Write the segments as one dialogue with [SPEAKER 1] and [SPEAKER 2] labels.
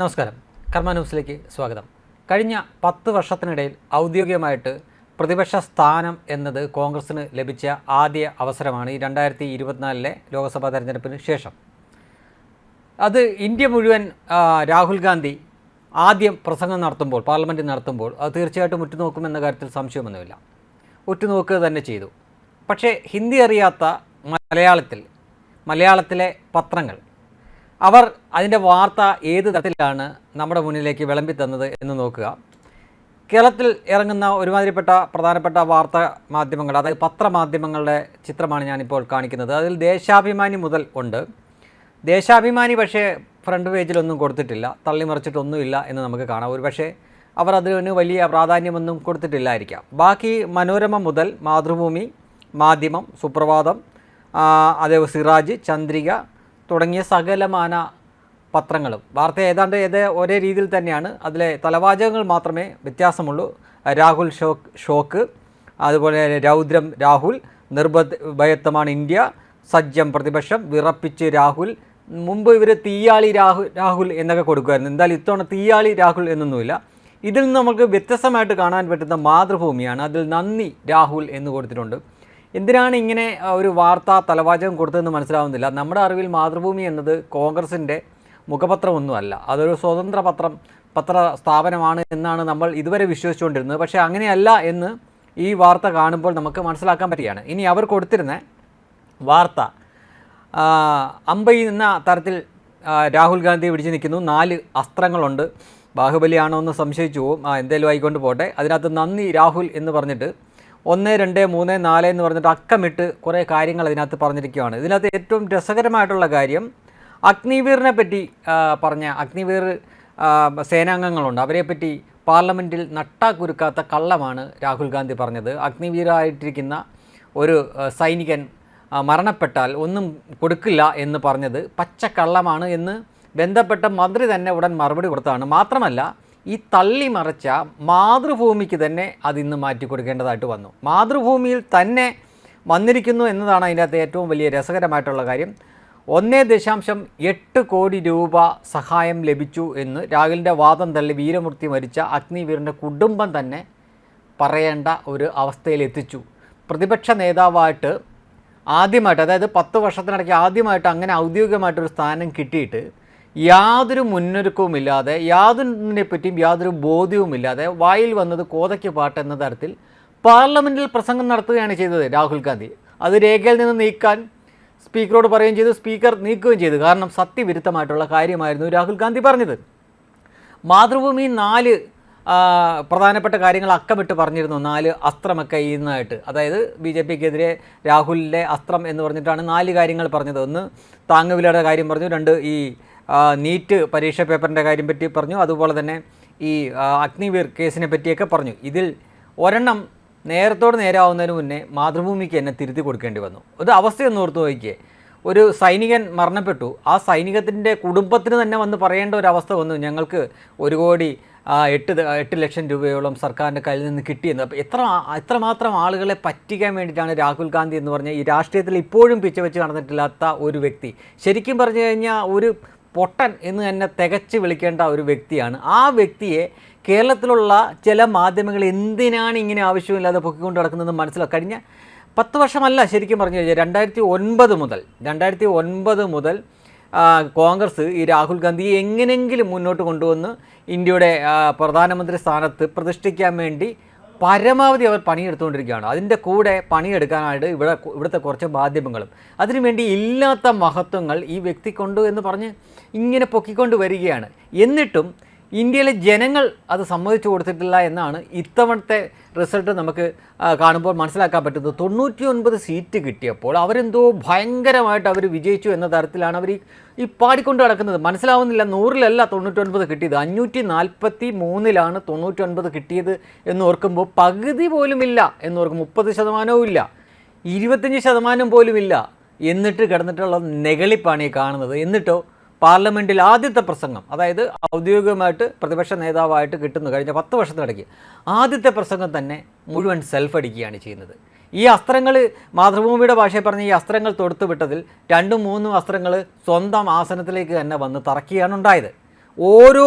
[SPEAKER 1] നമസ്കാരം. കർമ്മ ന്യൂസിലേക്ക് സ്വാഗതം. കഴിഞ്ഞ പത്ത് വർഷത്തിനിടയിൽ ഔദ്യോഗികമായിട്ട് പ്രതിപക്ഷ സ്ഥാനം എന്നത് കോൺഗ്രസിന് ലഭിച്ച ആദ്യ അവസരമാണ് ഈ രണ്ടായിരത്തി ഇരുപത്തിനാലിലെ ലോക്സഭാ തെരഞ്ഞെടുപ്പിന് ശേഷം. അത് ഇന്ത്യ മുഴുവൻ രാഹുൽ ഗാന്ധി ആദ്യം പ്രസംഗം നടത്തുമ്പോൾ പാർലമെന്റ് നടത്തുമ്പോൾ അത് തീർച്ചയായിട്ടും ഉറ്റുനോക്കുമെന്ന കാര്യത്തിൽ സംശയമൊന്നുമില്ല. ഉറ്റുനോക്കുക തന്നെ ചെയ്തു. പക്ഷേ ഹിന്ദി അറിയാത്ത മലയാളത്തിൽ മലയാളത്തിലെ പത്രങ്ങൾ അവർ അതിന്റെ വാർത്ത ഏത് തരത്തിലാണ് നമ്മുടെ മുന്നിലേക്ക് വിളമ്പി തന്നത് എന്ന് നോക്കുക. കേരളത്തിൽ ഇറങ്ങുന്ന ഒരുമാതിരിപ്പെട്ട പ്രധാനപ്പെട്ട വാർത്താ മാധ്യമങ്ങൾ അതായത് പത്രമാധ്യമങ്ങളുടെ ചിത്രമാണ് ഞാനിപ്പോൾ കാണിക്കുന്നത്. അതിൽ ദേശാഭിമാനി മുതൽ ഉണ്ട്. ദേശാഭിമാനി പക്ഷേ ഫ്രണ്ട് പേജിലൊന്നും കൊടുത്തിട്ടില്ല. തള്ളിമറിച്ചിട്ടൊന്നുമില്ല എന്ന് നമുക്ക് കാണാം. ഒരു പക്ഷേ അവർ അതിന് വലിയ പ്രാധാന്യമൊന്നും കൊടുത്തിട്ടില്ലായിരിക്കാം. ബാക്കി മനോരമ മുതൽ മാതൃഭൂമി മാധ്യമം സുപ്രഭാതം അതേപോലെ അതേ സിറാജ് ചന്ദ്രിക തുടങ്ങിയ സകലമാന പത്രങ്ങളും. വാർത്ത ഏതാണ്ട് ഏത് ഒരേ രീതിയിൽ തന്നെയാണ്. അതിലെ തലവാചകങ്ങൾ മാത്രമേ വ്യത്യാസമുള്ളൂ. Rahul shock shock. അതുപോലെ രൗദ്രം രാഹുൽ നിർബയത്വമാണ് ഇന്ത്യ. സജ്ജം പ്രതിപക്ഷം വിറപ്പിച്ച് രാഹുൽ. മുമ്പ് ഇവർ തീയാളി രാഹുൽ രാഹുൽ എന്നൊക്കെ കൊടുക്കുമായിരുന്നു. എന്തായാലും ഇത്തവണ തീയാളി രാഹുൽ എന്നൊന്നുമില്ല. ഇതിൽ നിന്ന് നമുക്ക് വ്യത്യസ്തമായിട്ട് കാണാൻ പറ്റുന്ന മാതൃഭൂമിയാണ്. അതിൽ നന്ദി രാഹുൽ എന്ന് കൊടുത്തിട്ടുണ്ട്. എന്തിനാണ് ഇങ്ങനെ ഒരു വാർത്ത തലവാചകം കൊടുത്തതെന്ന് മനസ്സിലാവുന്നില്ല. നമ്മുടെ അറിവിൽ മാതൃഭൂമി എന്നത് കോൺഗ്രസിന്റെ മുഖപത്രമൊന്നുമല്ല. അതൊരു സ്വതന്ത്ര പത്രം പത്ര സ്ഥാപനമാണ് എന്നാണ് നമ്മൾ ഇതുവരെ വിശ്വസിച്ചുകൊണ്ടിരുന്നത്. പക്ഷേ അങ്ങനെയല്ല എന്ന് ഈ വാർത്ത കാണുമ്പോൾ നമുക്ക് മനസ്സിലാക്കാൻ പറ്റുകയാണ്. ഇനി അവർ കൊടുത്തിരുന്ന വാർത്ത ആ, അമ്പൈ എന്ന തരത്തിൽ രാഹുൽ ഗാന്ധി പിടിച്ച് നിൽക്കുന്നു. നാല് അസ്ത്രങ്ങളുണ്ട്. ബാഹുബലിയാണോ എന്ന് സംശയിച്ചു പോവും. ആ ആയിക്കൊണ്ട് പോട്ടെ. അതിനകത്ത് നന്ദി രാഹുൽ എന്ന് പറഞ്ഞിട്ട് ഒന്ന് രണ്ട് മൂന്ന് നാല് എന്ന് പറഞ്ഞിട്ട് അക്കമിട്ട് കുറേ കാര്യങ്ങൾ അതിനകത്ത് പറഞ്ഞിരിക്കുകയാണ് ഇതിനകത്ത് ഏറ്റവും രസകരമായിട്ടുള്ള കാര്യം അഗ്നിവീറിനെ പറ്റി പറഞ്ഞ അഗ്നിവീർ സേനാംഗങ്ങളുണ്ട്. അവരെപ്പറ്റി പാർലമെന്റിൽ നട്ടാക്കുരുക്കാത്ത കള്ളമാണ് രാഹുൽ ഗാന്ധി പറഞ്ഞത്. അഗ്നിവീറായിട്ടിരിക്കുന്ന ഒരു സൈനികൻ മരണപ്പെട്ടാൽ ഒന്നും കൊടുക്കില്ല എന്ന് പറഞ്ഞത് പച്ചക്കള്ളമാണ് എന്ന് ബന്ധപ്പെട്ട മന്ത്രി തന്നെ ഉടൻ മറുപടി കൊടുത്തതാണ്. മാത്രമല്ല ഈ തള്ളി മറച്ച മാതൃഭൂമിക്ക് തന്നെ അതിന്ന് മാറ്റിക്കൊടുക്കേണ്ടതായിട്ട് മാറ്റി കൊടുക്കേണ്ടതായിട്ട് വന്നു. മാതൃഭൂമിയിൽ തന്നെ വന്നിരിക്കുന്നു എന്നതാണ് അതിനകത്ത് ഏറ്റവും വലിയ രസകരമായിട്ടുള്ള കാര്യം. ഒന്നേ ദശാംശം എട്ട് കോടി രൂപ സഹായം ലഭിച്ചു എന്ന് രാഹുലിന്റെ വാദം തള്ളി വീരമൂർത്തി മരിച്ച അഗ്നിവീറിന്റെ കുടുംബം തന്നെ പറയേണ്ട ഒരു അവസ്ഥയിൽ എത്തിച്ചു പ്രതിപക്ഷ നേതാവായിട്ട് ആദ്യമായിട്ട് അതായത് പത്ത് വർഷത്തിനിടയ്ക്ക് ആദ്യമായിട്ട് അങ്ങനെ ഔദ്യോഗികമായിട്ടൊരു സ്ഥാനം കിട്ടിയിട്ട് യാതൊരു മുന്നൊരുക്കവുമില്ലാതെ യാതൊന്നിനെ പറ്റിയും യാതൊരു ബോധ്യവുമില്ലാതെ വായിൽ വന്നത് കോതയ്ക്ക് പാട്ട് എന്ന തരത്തിൽ പാർലമെന്റിൽ പ്രസംഗം നടത്തുകയാണ് ചെയ്തത് രാഹുൽ ഗാന്ധി. അത് രേഖയിൽ നിന്ന് നീക്കാൻ സ്പീക്കറോട് പറയുകയും ചെയ്തു സ്പീക്കർ നീക്കുകയും ചെയ്തു. കാരണം സത്യവിരുദ്ധമായിട്ടുള്ള കാര്യമായിരുന്നു രാഹുൽ ഗാന്ധി പറഞ്ഞത്. മാതൃഭൂമി നാല് പ്രധാനപ്പെട്ട കാര്യങ്ങൾ അക്കമിട്ട് പറഞ്ഞിരുന്നു. നാല് അസ്ത്രമൊക്കെ ഇന്നായിട്ട്. അതായത് ബി ജെ പിക്കെതിരെ രാഹുലിന്റെ അസ്ത്രം എന്ന് പറഞ്ഞിട്ടാണ് നാല് കാര്യങ്ങൾ പറഞ്ഞത്. ഒന്ന് താങ്ങുവിലയുടെ കാര്യം പറഞ്ഞു. രണ്ട് ഈ നീറ്റ് പരീക്ഷ പേപ്പറിന്റെ കാര്യം പറ്റി പറഞ്ഞു. അതുപോലെ തന്നെ ഈ അഗ്നിവീർ കേസിനെ പറ്റിയൊക്കെ പറഞ്ഞു. ഇതിൽ ഒരെണ്ണം നേരത്തോട് നേരാവുന്നതിന് മുന്നേ മാതൃഭൂമിക്ക് എന്നെ തിരുത്തി കൊടുക്കേണ്ടി വന്നു. ഒരു അവസ്ഥയൊന്ന് ഓർത്ത് നോക്കിയേ ഒരു സൈനികൻ മരണപ്പെട്ടു. ആ സൈനികത്തിന്റെ കുടുംബത്തിന് തന്നെ വന്ന് പറയേണ്ട ഒരു അവസ്ഥ വന്നു. ഞങ്ങൾക്ക് ഒരു കോടി എട്ട് എട്ട് ലക്ഷം രൂപയോളം സർക്കാരിന്റെ കയ്യിൽ നിന്ന് കിട്ടിയെന്ന്. അപ്പോൾ എത്ര എത്രമാത്രം ആളുകളെ പറ്റിക്കാൻ വേണ്ടിയിട്ടാണ് രാഹുൽ ഗാന്ധി എന്ന് പറഞ്ഞാൽ ഈ രാഷ്ട്രീയത്തിൽ ഇപ്പോഴും പിച്ച വെച്ച് നടന്നിട്ടില്ലാത്ത ഒരു വ്യക്തി. ശരിക്കും പറഞ്ഞു കഴിഞ്ഞാൽ ഒരു പൊട്ടൻ എന്ന് തന്നെ തികച്ച് വിളിക്കേണ്ട ഒരു വ്യക്തിയാണ്. ആ വ്യക്തിയെ കേരളത്തിലുള്ള ചില മാധ്യമങ്ങൾ എന്തിനാണ് ഇങ്ങനെ ആവശ്യമില്ലാതെ പൊക്കിക്കൊണ്ട് നടക്കുന്നതെന്ന് മനസ്സിലാക്കി കഴിഞ്ഞ പത്ത് വർഷമല്ല ശരിക്കും പറഞ്ഞു കഴിഞ്ഞാൽ രണ്ടായിരത്തി ഒൻപത് മുതൽ രണ്ടായിരത്തി ഒൻപത് മുതൽ കോൺഗ്രസ് ഈ രാഹുൽ ഗാന്ധി എങ്ങനെയെങ്കിലും മുന്നോട്ട് കൊണ്ടുവന്ന് ഇന്ത്യയുടെ പ്രധാനമന്ത്രി സ്ഥാനത്ത് പ്രതിഷ്ഠിക്കാൻ വേണ്ടി പരമാവധി അവർ പണിയെടുത്തുകൊണ്ടിരിക്കുകയാണ്. അതിന്റെ കൂടെ പണിയെടുക്കാനായിട്ട് ഇവിടെ ഇവിടുത്തെ കുറച്ച് മാധ്യമങ്ങളും. അതിനുവേണ്ടി ഇല്ലാത്ത മഹത്വങ്ങൾ ഈ വ്യക്തി കൊണ്ടു എന്ന് പറഞ്ഞ് ഇങ്ങനെ പൊക്കിക്കൊണ്ട് വരികയാണ്. എന്നിട്ടും ഇന്ത്യയിലെ ജനങ്ങൾ അത് സമ്മതിച്ചു കൊടുത്തിട്ടില്ല എന്നാണ് ഇത്തവണത്തെ റിസൾട്ട് നമുക്ക് കാണുമ്പോൾ മനസ്സിലാക്കാൻ പറ്റുന്നത്. തൊണ്ണൂറ്റി ഒൻപത് സീറ്റ് കിട്ടിയപ്പോൾ അവരെന്തോ ഭയങ്കരമായിട്ട് അവർ വിജയിച്ചു എന്ന തരത്തിലാണ് അവർ ഈ പാടിക്കൊണ്ട് നടക്കുന്നത്. മനസ്സിലാവുന്നില്ല നൂറിലല്ല തൊണ്ണൂറ്റൊൻപത് കിട്ടിയത്. അഞ്ഞൂറ്റി നാൽപ്പത്തി മൂന്നിലാണ് തൊണ്ണൂറ്റൊൻപത് കിട്ടിയത് എന്ന് ഓർക്കുമ്പോൾ പകുതി എന്ന് ഓർക്കും. മുപ്പത് ശതമാനവും ഇല്ല. ഇരുപത്തഞ്ച് ശതമാനം പോലും ഇല്ല എന്നിട്ട് കിടന്നിട്ടുള്ള നെഗളിപ്പാണ് ഈ കാണുന്നത്. എന്നിട്ടോ പാർലമെന്റിൽ ആദ്യത്തെ പ്രസംഗം അതായത് ഔദ്യോഗികമായിട്ട് പ്രതിപക്ഷ നേതാവായിട്ട് കിട്ടുന്നു കഴിഞ്ഞ പത്ത് വർഷത്തിനിടയ്ക്ക് ആദ്യത്തെ പ്രസംഗം തന്നെ മുഴുവൻ സെൽഫ് അടിക്കുകയാണ് ചെയ്യുന്നത്. ഈ അസ്ത്രങ്ങൾ മാതൃഭൂമിയുടെ ഭാഷയിൽ പറഞ്ഞ ഈ അസ്ത്രങ്ങൾ തൊടുത്തു വിട്ടതിൽ രണ്ടും മൂന്നും അസ്ത്രങ്ങൾ സ്വന്തം ആസനത്തിലേക്ക് തന്നെ വന്ന് തറക്കുകയാണ് ഉണ്ടായത്. ഓരോ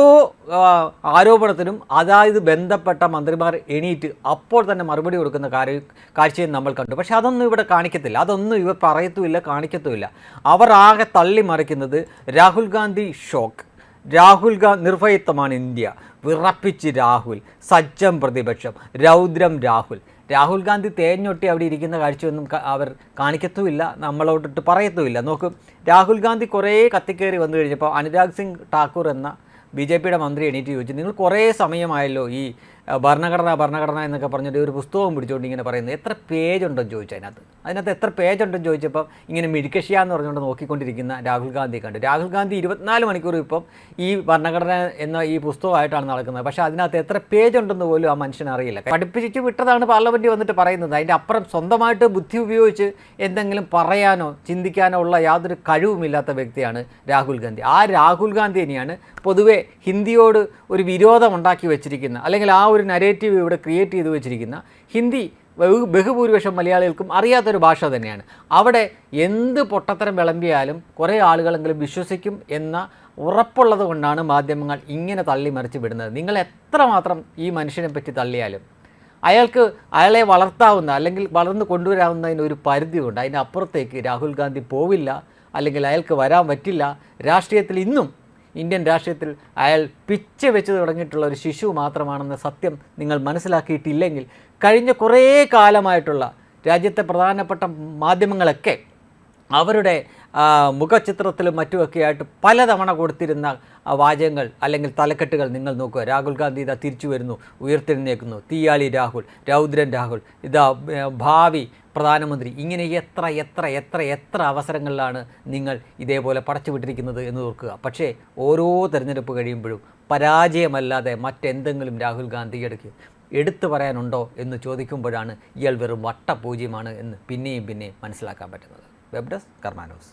[SPEAKER 1] ആരോപണത്തിനും അതായത് ബന്ധപ്പെട്ട മന്ത്രിമാർ എണീറ്റ് അപ്പോൾ തന്നെ മറുപടി കൊടുക്കുന്ന കാര്യ കാഴ്ചയും നമ്മൾ കണ്ടു. പക്ഷേ അതൊന്നും ഇവിടെ കാണിക്കത്തില്ല. അതൊന്നും ഇവർ പറയത്തുമില്ല കാണിക്കത്തുമില്ല. അവർ ആകെ തള്ളിമറിക്കുന്നത് രാഹുൽ ഗാന്ധി ഷോക്ക്. രാഹുൽ ഗാന്ധി നിർഭയത്വമാണ് ഇന്ത്യ. വിറപ്പിച്ച് രാഹുൽ സജ്ജം പ്രതിപക്ഷം രൗദ്രം രാഹുൽ. രാഹുൽ ഗാന്ധി തേഞ്ഞൊട്ടി അവിടെ ഇരിക്കുന്ന കാഴ്ചയൊന്നും അവർ കാണിക്കത്തുമില്ല നമ്മളോട്ടിട്ട് പറയത്തുമില്ല. നോക്ക് രാഹുൽ ഗാന്ധി കുറേ കത്തിക്കേറി വന്നു കഴിഞ്ഞപ്പോൾ അനുരാഗ് സിംഗ് ഠാക്കൂർ എന്ന ബി ജെ പിയുടെ മന്ത്രി എണീറ്റ് ചോദിച്ചു നിങ്ങൾ കുറേ സമയമായല്ലോ ഈ ഭരണഘടന ഭരണഘടന എന്നൊക്കെ പറഞ്ഞിട്ട് ഒരു പുസ്തകം പിടിച്ചുകൊണ്ട് ഇങ്ങനെ പറയുന്നത്. എത്ര പേജ് ഉണ്ടെന്ന് ചോദിച്ചു അതിനകത്ത്? അതിനകത്ത് എത്ര പേജ് ഉണ്ടെന്ന് ചോദിച്ചപ്പോൾ ഇങ്ങനെ മിഴിക്കഷ്യ എന്ന് പറഞ്ഞുകൊണ്ട് നോക്കിക്കൊണ്ടിരിക്കുന്ന രാഹുൽ ഗാന്ധി കണ്ടു. രാഹുൽ ഗാന്ധി ഇരുപത്തിനാല് മണിക്കൂർ ഇപ്പം ഈ ഭരണഘടന എന്ന ഈ പുസ്തകമായിട്ടാണ് നടക്കുന്നത്. പക്ഷേ അതിനകത്ത് എത്ര പേജ് ഉണ്ടെന്ന് പോലും ആ മനുഷ്യൻ അറിയില്ല. പഠിപ്പിച്ചു വിട്ടതാണ് പാർലമെന്റ് വന്നിട്ട് പറയുന്നത്. അതിന്റെ അപ്പുറം സ്വന്തമായിട്ട് ബുദ്ധി ഉപയോഗിച്ച് എന്തെങ്കിലും പറയാനോ ചിന്തിക്കാനോ ഉള്ള യാതൊരു കഴിവുമില്ലാത്ത വ്യക്തിയാണ് രാഹുൽ ഗാന്ധി. ആ രാഹുൽ ഗാന്ധി തന്നെയാണ് പൊതുവെ ഹിന്ദിയോട് ഒരു വിരോധം ഉണ്ടാക്കി വെച്ചിരിക്കുന്ന അല്ലെങ്കിൽ ആ ഒരു നരേറ്റീവ് ഇവിടെ ക്രിയേറ്റ് ചെയ്തു വെച്ചിരിക്കുന്ന ഹിന്ദി ബഹു- ബഹുഭൂരിപക്ഷം മലയാളികൾക്കും അറിയാത്തൊരു ഭാഷ തന്നെയാണ്. അവിടെ എന്ത് പൊട്ടത്തരം വിളമ്പിയാലും കുറേ ആളുകളെങ്കിലും വിശ്വസിക്കും എന്ന ഉറപ്പുള്ളത് കൊണ്ടാണ് മാധ്യമങ്ങൾ ഇങ്ങനെ തള്ളിമറിച്ച് വിടുന്നത്. നിങ്ങൾ എത്രമാത്രം ഈ മനുഷ്യനെ പറ്റി തള്ളിയാലും അയാൾക്ക് അയാളെ വളർത്താവുന്ന അല്ലെങ്കിൽ വളർന്നു കൊണ്ടുവരാവുന്നതിന് ഒരു പരിധിയുണ്ട് അതിന്റെ അപ്പുറത്തേക്ക് രാഹുൽ ഗാന്ധി പോവില്ല അല്ലെങ്കിൽ അയാൾക്ക് വരാൻ പറ്റില്ല. രാഷ്ട്രീയത്തിൽ ഇന്നും ഇന്ത്യൻ രാഷ്ട്രീയത്തിൽ അയാൾ പിച്ച് വെച്ച് തുടങ്ങിയിട്ടുള്ള ഒരു ശിശു മാത്രമാണെന്ന സത്യം നിങ്ങൾ മനസ്സിലാക്കിയിട്ടില്ലെങ്കിൽ കഴിഞ്ഞ കുറേ കാലമായിട്ടുള്ള രാജ്യത്തെ പ്രധാനപ്പെട്ട മാധ്യമങ്ങളൊക്കെ അവരുടെ മുഖചിത്രത്തിലും മറ്റുമൊക്കെ ആയിട്ട് പലതവണ കൊടുത്തിരുന്ന വാചകങ്ങൾ അല്ലെങ്കിൽ തലക്കെട്ടുകൾ നിങ്ങൾ നോക്കുക. രാഹുൽ ഗാന്ധി ഇതാ തിരിച്ചു വരുന്നു ഉയർത്തെഴുന്നേക്കുന്നു തീയാളി രാഹുൽ രൗദ്രൻ രാഹുൽ ഇതാ ഭാവി പ്രധാനമന്ത്രി. ഇങ്ങനെ എത്ര എത്ര എത്ര എത്ര അവസരങ്ങളിലാണ് നിങ്ങൾ ഇതേപോലെ പടച്ചുവിട്ടിരിക്കുന്നത് എന്ന് ഓർക്കുക. പക്ഷേ ഓരോ തെരഞ്ഞെടുപ്പ് കഴിയുമ്പോഴും പരാജയമല്ലാതെ മറ്റെന്തെങ്കിലും രാഹുൽ ഗാന്ധി എടുക്കുക എടുത്തു പറയാനുണ്ടോ എന്ന് ചോദിക്കുമ്പോഴാണ് ഇയാൾ വെറും വട്ടപൂജ്യമാണ് എന്ന് പിന്നെയും പിന്നെയും മനസ്സിലാക്കാൻ പറ്റുന്നത്. Web desk കർമാനോസ്.